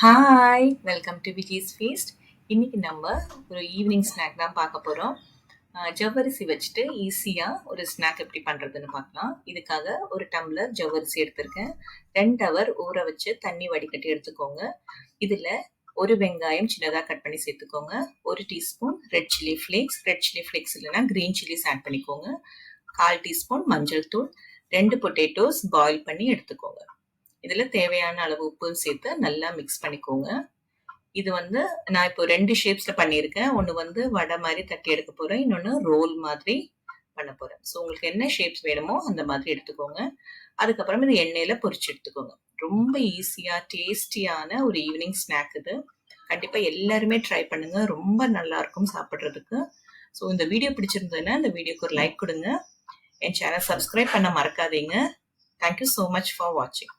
Hi welcome to Viji's feast இன்னைக்கு நம்ம ஒரு ஈவினிங் ஸ்நாக் தான் பார்க்க போகிறோம் ஜவ்வரிசி வச்சுட்டு ஈஸியாக ஒரு ஸ்நாக் எப்படி பண்ணுறதுன்னு பார்க்கலாம். இதுக்காக ஒரு டம்ளர் ஜவ்வரிசி எடுத்திருக்கேன். ரெண்டு ஹவர் ஊற வச்சு தண்ணி வடிகட்டி எடுத்துக்கோங்க. இதில் ஒரு வெங்காயம் சின்னதாக கட் பண்ணி சேர்த்துக்கோங்க. ஒரு teaspoon red chilli flakes red chilli flakes இல்லைனா க்ரீன் சில்லிஸ் ஆட் பண்ணிக்கோங்க. கால் டீஸ்பூன் மஞ்சள் தூள். ரெண்டு பொட்டேட்டோஸ் பாயில் பண்ணி எடுத்துக்கோங்க. இதில் தேவையான அளவு உப்பு சேர்த்து நல்லா மிக்ஸ் பண்ணிக்கோங்க. இது வந்து நான் இப்போ ரெண்டு ஷேப்ஸில் பண்ணியிருக்கேன். ஒன்று வந்து வடை மாதிரி தட்டி எடுக்க போகிறேன் இன்னொன்று ரோல் மாதிரி பண்ண போகிறேன் ஸோ உங்களுக்கு என்ன ஷேப்ஸ் வேணுமோ அந்த மாதிரி எடுத்துக்கோங்க. அதுக்கப்புறம் இது எண்ணெயில் பொரிச்சு எடுத்துக்கோங்க. ரொம்ப ஈஸியாக டேஸ்டியான ஒரு ஈவினிங் ஸ்நாக் இது. கண்டிப்பாக எல்லாருமே ட்ரை பண்ணுங்க. ரொம்ப நல்லா இருக்கும் சாப்பிட்றதுக்கு. ஸோ இந்த வீடியோ பிடிச்சிருந்ததுன்னா இந்த வீடியோக்கு ஒரு லைக் கொடுங்க. என் சேனல் சப்ஸ்கிரைப் பண்ண மறக்காதீங்க. தேங்க்யூ ஸோ மச் ஃபார் வாட்சிங்